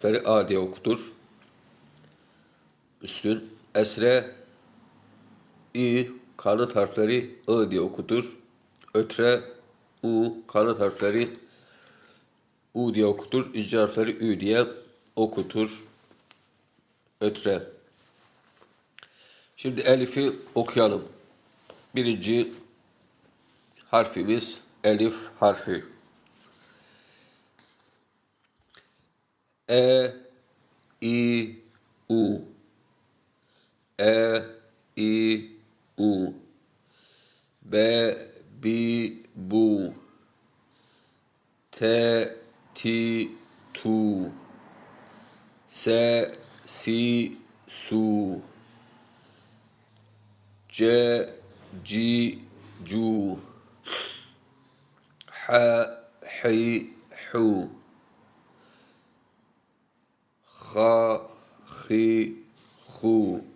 harfleri A diye okutur. Üstün. Esre İ kanıt harfleri I diye okutur. Ötre U kanıt harfleri U diye okutur. İnce harfleri Ü diye okutur. Ötre. Şimdi Elif'i okuyalım. Birinci harfimiz Elif harfi. E, I, U. E, I, U. B, Bi, Bu. T, Ti, Tu. S, Si, Su. C, Ci, Cu. H, Hi, Hu. 哈黑呼。